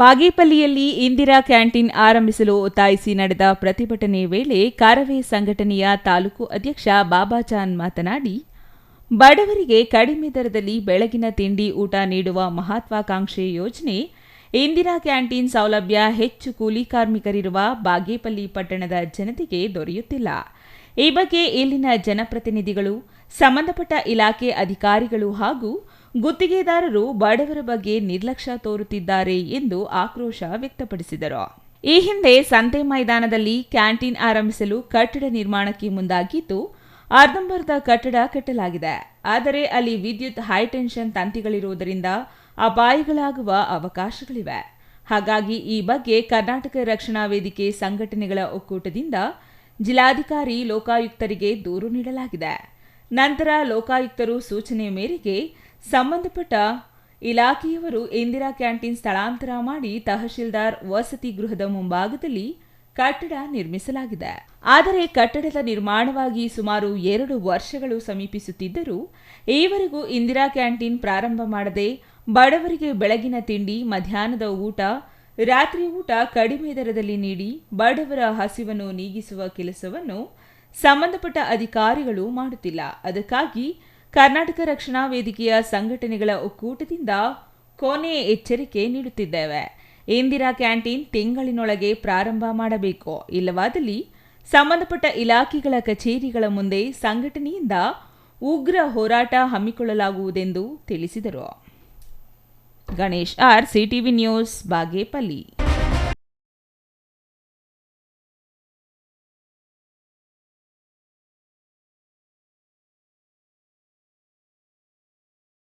ಬಾಗೇಪಲ್ಲಿಯಲ್ಲಿ Indira canteen ಆರಂಭಿಸಲು ಒತ್ತಾಯಿಸಿ ನಡೆದ ಪ್ರತಿಭಟನೆ ವೇಳೆ ಕಾರವೇ ಸಂಘಟನೆಯ ತಾಲೂಕು ಅಧ್ಯಕ್ಷ ಬಾಬಾಚಾನ್ ಮಾತನಾಡಿ, ಬಡವರಿಗೆ ಕಡಿಮೆ ದರದಲ್ಲಿ ಬೆಳಗಿನ ತಿಂಡಿ ಊಟ ನೀಡುವ ಮಹತ್ವಾಕಾಂಕ್ಷೆ ಯೋಜನೆ, ಇಂದಿರಾ ಕ್ಯಾಂಟೀನ್ ಸೌಲಭ್ಯ ಹೆಚ್ಚು ಕೂಲಿ ಕಾರ್ಮಿಕರಿರುವ ಬಾಗೇಪಲ್ಲಿ ಪಟ್ಟಣದ ಜನತೆಗೆ ದೊರೆಯುತ್ತಿಲ್ಲ. ಈ ಬಗ್ಗೆ ಇಲ್ಲಿನ ಜನಪ್ರತಿನಿಧಿಗಳು, ಸಂಬಂಧಪಟ್ಟ ಇಲಾಖೆ ಅಧಿಕಾರಿಗಳು ಹಾಗೂ ಗುತ್ತಿಗೆದಾರರು ಬಡವರ ಬಗ್ಗೆ ನಿರ್ಲಕ್ಷ್ಯ ತೋರುತ್ತಿದ್ದಾರೆ ಎಂದು ಆಕ್ರೋಶ ವ್ಯಕ್ತಪಡಿಸಿದರು. ಈ ಹಿಂದೆ ಸಂತೆ ಮೈದಾನದಲ್ಲಿ ಕ್ಯಾಂಟೀನ್ ಆರಂಭಿಸಲು ಕಟ್ಟಡ ನಿರ್ಮಾಣಕ್ಕೆ ಮುಂದಾಗಿದ್ದು, ಅರ್ಧಂಬರ್ಧ ಕಟ್ಟಡ ಕಟ್ಟಲಾಗಿದೆ. ಆದರೆ ಅಲ್ಲಿ ವಿದ್ಯುತ್ ಹೈಟೆನ್ಷನ್ ತಂತಿಗಳಿರುವುದರಿಂದ ಅಪಾಯಗಳಾಗುವ ಅವಕಾಶಗಳಿವೆ. ಹಾಗಾಗಿ ಈ ಬಗ್ಗೆ ಕರ್ನಾಟಕ ರಕ್ಷಣಾ ವೇದಿಕೆ ಸಂಘಟನೆಗಳ ಒಕ್ಕೂಟದಿಂದ ಜಿಲ್ಲಾಧಿಕಾರಿ ಲೋಕಾಯುಕ್ತರಿಗೆ ದೂರು ನೀಡಲಾಗಿದೆ. ನಂತರ ಲೋಕಾಯುಕ್ತರು ಸೂಚನೆ ಮೇರೆಗೆ ಸಂಬಂಧಪಟ್ಟ ಇಲಾಖೆಯವರು ಇಂದಿರಾ ಕ್ಯಾಂಟೀನ್ ಸ್ಥಳಾಂತರ ಮಾಡಿ ತಹಶೀಲ್ದಾರ್ ವಸತಿ ಗೃಹದ ಮುಂಭಾಗದಲ್ಲಿ ಕಟ್ಟಡ ನಿರ್ಮಿಸಲಾಗಿದೆ. ಆದರೆ ಕಟ್ಟಡದ ನಿರ್ಮಾಣವಾಗಿ ಸುಮಾರು ಎರಡು ವರ್ಷಗಳು ಸಮೀಪಿಸುತ್ತಿದ್ದರೂ, ಈವರೆಗೂ ಇಂದಿರಾ ಕ್ಯಾಂಟೀನ್ ಪ್ರಾರಂಭ ಮಾಡದೆ ಬಡವರಿಗೆ ಬೆಳಗಿನ ತಿಂಡಿ, ಮಧ್ಯಾಹ್ನದ ಊಟ, ರಾತ್ರಿ ಊಟ ಕಡಿಮೆ ದರದಲ್ಲಿ ನೀಡಿ ಬಡವರ ಹಸಿವನ್ನು ನೀಗಿಸುವ ಕೆಲಸವನ್ನು ಸಂಬಂಧಪಟ್ಟ ಅಧಿಕಾರಿಗಳು ಮಾಡುತ್ತಿಲ್ಲ. ಅದಕ್ಕಾಗಿ ಕರ್ನಾಟಕ ರಕ್ಷಣಾ ವೇದಿಕೆಯ ಸಂಘಟನೆಗಳ ಒಕ್ಕೂಟದಿಂದ ಕೊನೆಯ ಎಚ್ಚರಿಕೆ ನೀಡುತ್ತಿದ್ದೇವೆ. ಇಂದಿರಾ ಕ್ಯಾಂಟೀನ್ ತಿಂಗಳಿನೊಳಗೆ ಪ್ರಾರಂಭ ಮಾಡಬೇಕು. ಇಲ್ಲವಾದಲ್ಲಿ ಸಂಬಂಧಪಟ್ಟ ಇಲಾಖೆಗಳ ಕಚೇರಿಗಳ ಮುಂದೆ ಸಂಘಟನೆಯಿಂದ ಉಗ್ರ ಹೋರಾಟ ಹಮ್ಮಿಕೊಳ್ಳಲಾಗುವುದೆಂದು ತಿಳಿಸಿದರು. Ganesh R CTV news, Bagepalli.